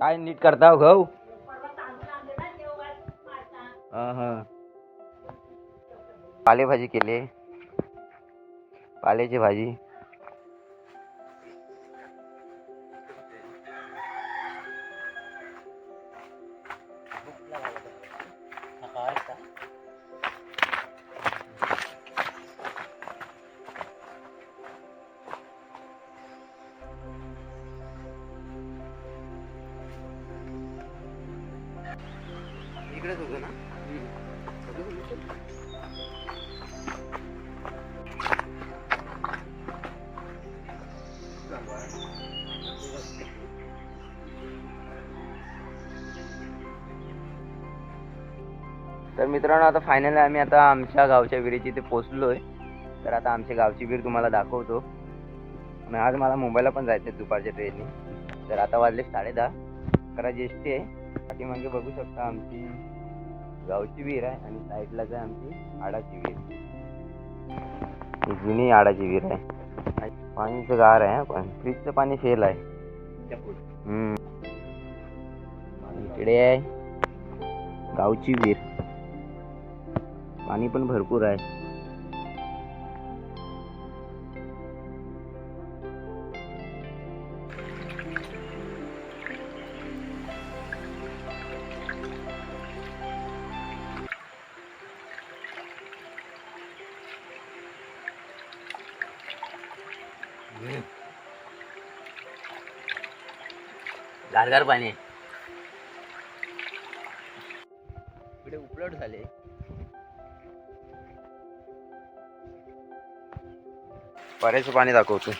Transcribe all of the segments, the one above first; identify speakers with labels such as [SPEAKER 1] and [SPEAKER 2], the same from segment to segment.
[SPEAKER 1] काय नीट करता हो पालेभाजी केली. पाल्याची भाजी. तिकडेच होतो ना? तर मित्रांनो आता फायनली आम्ही आता आमच्या गावच्या विहिरीची इथे पोचलोय तर आता आमच्या गावची विहीर तुम्हाला दाखवतो. आणि आज मला मुंबईला पण जायचं आहे दुपारच्या ट्रेनने तर आता वाजले साडे दहा अकरा जी एस टी आहे. म्हणजे बघू शकता आमची गावची विहीर आहे आणि साईडलाच आहे आमची आडाची विहीर. ही जुनी आडाची विहीर आहे. पाणीचं गार आहे पण फ्रीजचं पाणी फेल आहे. इकडे आहे. गावची विहीर. पाणी पण भरपूर आहे. गारगार पाणी. आहे इकडे उपलट झाले. बरेच पाणी दाखवतो.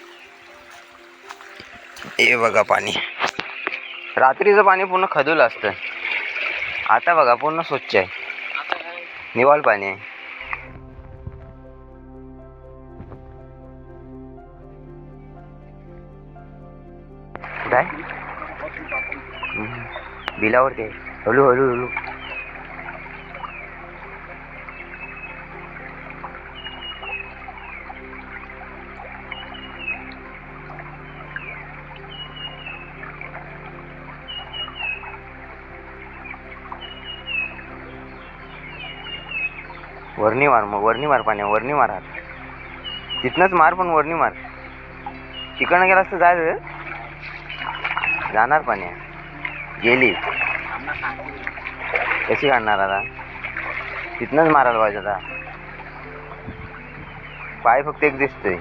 [SPEAKER 1] हे बघा पाणी. रात्रीचं पाणी पूर्ण खदूल असतं. आता बघा पूर्ण स्वच्छ आहे. निवाल पाणी आहे. काय? बिलावर ते हळू हळू हळू वरणी मार मग वरणी मार पाण्या वरणी मारा तिथनंच मार पण वरणी मार. तिकडनं गेला असतं जाय जाणार पाण्या. गेली. कशी काढणार आता? तिथनंच मारायला पाहिजे आता. पाय फक्त एक दिसतोय.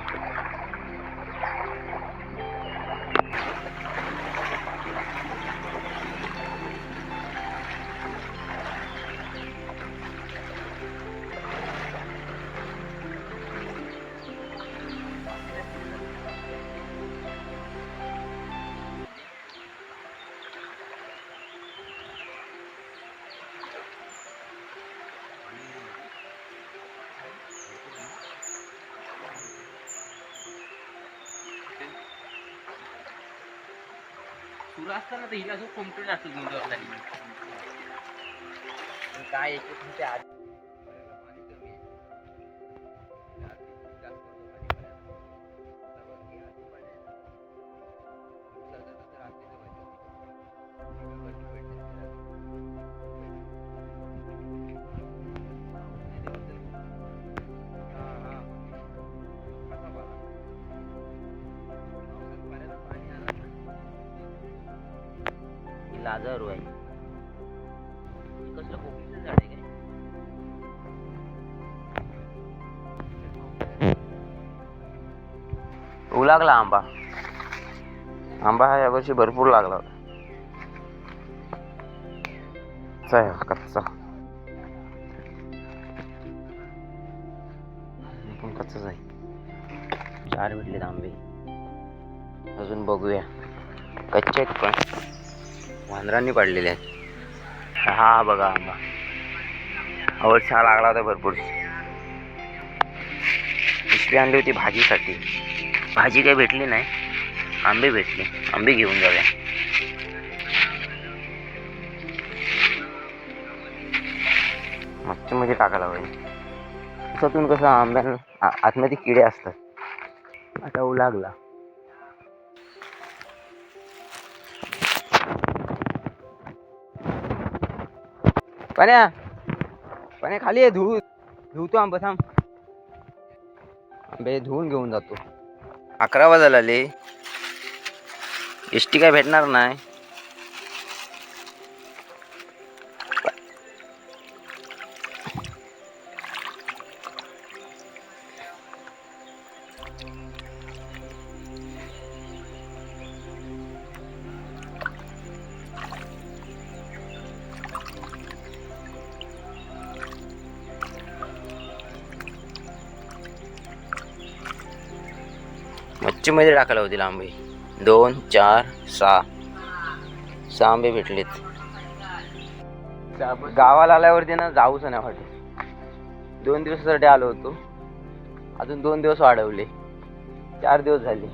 [SPEAKER 2] सुरू असताना तर हिला असं कोमटून असतो दोन दिवस
[SPEAKER 1] काय एक आधी लाजारू आहे कसलं कोकिळचं झाड आहे काय? लागला आंबा. आंबा हा यावर्षी भरपूर लागला होता. कच्चा आहे हा, कच्चा हे पण कच्चाच आहे चार भेटलेत आंबे. अजून बघूया. कच्चे आहेत पण. वांदरांनी पाडलेले आहेत. हा बघा आंबा आवड छान लागला होता भरपूर. पिशवी आणली होती भाजीसाठी. भाजी काही भेटली नाही. आंबे भेटले. आंबे घेऊन जाऊया. मच्छीमध्ये टाकायला पाहिजे. त्याच्यातून कसं आंब्याला आ- आतमध्ये किडे असतात. आता लागला. पाण्या पाण्या खाली आहे धुऊ धुवतो आंबा थांब. आंबे धुवून घेऊन जातो. अकरा वाजायला आले एस टी काय भेटणार नाही. मच्छीमध्ये टाकायला होती आंबे दोन चार सहा. सहा आंबे भेटलेत. गावाला आल्यावरती ना जाऊच नाही वाटत. दोन दिवसासाठी आलो होतो. अजून दोन दिवस वाढवले. चार दिवस झाले.